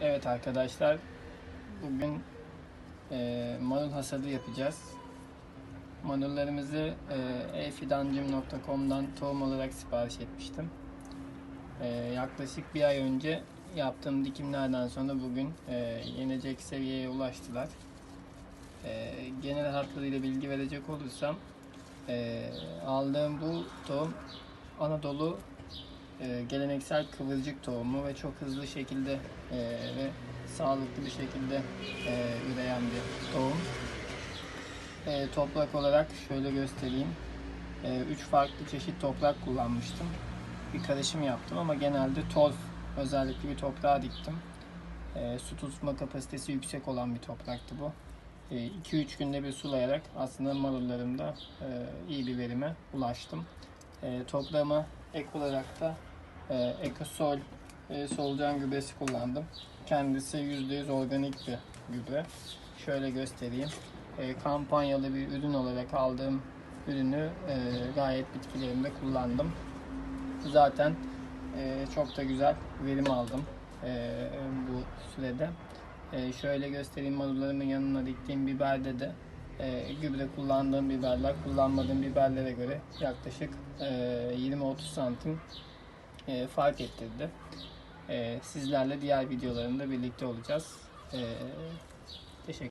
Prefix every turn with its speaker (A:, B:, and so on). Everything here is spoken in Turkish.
A: Evet arkadaşlar, bugün e, marul hasadı yapacağız. Marullarımızı e, efidancım.com'dan tohum olarak sipariş etmiştim. E, yaklaşık bir ay önce yaptığım dikimlerden sonra bugün e, yenecek seviyeye ulaştılar. E, genel hatlarıyla bilgi verecek olursam, e, aldığım bu tohum Anadolu e, geleneksel kıvırcık tohumu ve çok hızlı şekilde e, ve sağlıklı bir şekilde e, üreyen bir tohum. E, toprak olarak şöyle göstereyim. E, üç farklı çeşit toprak kullanmıştım. Bir karışım yaptım ama genelde torf özellikle bir toprağa diktim. E, su tutma kapasitesi yüksek olan bir topraktı bu. 2-3 günde bir sulayarak aslında marullarımda iyi bir verime ulaştım. Toprağıma ek olarak da e, Ekosol e, solucan gübresi kullandım. Kendisi %100 organik bir gübre. Şöyle göstereyim. E, kampanyalı bir ürün olarak aldığım ürünü e, gayet bitkilerimde kullandım. Zaten e, çok da güzel verim aldım e, bu sürede. E, şöyle göstereyim marullarımın yanına diktiğim biberde de e, gübre kullandığım biberler kullanmadığım biberlere göre yaklaşık e, 20-30 santim e, fark ettirdi. E, sizlerle diğer videolarımda birlikte olacağız. E,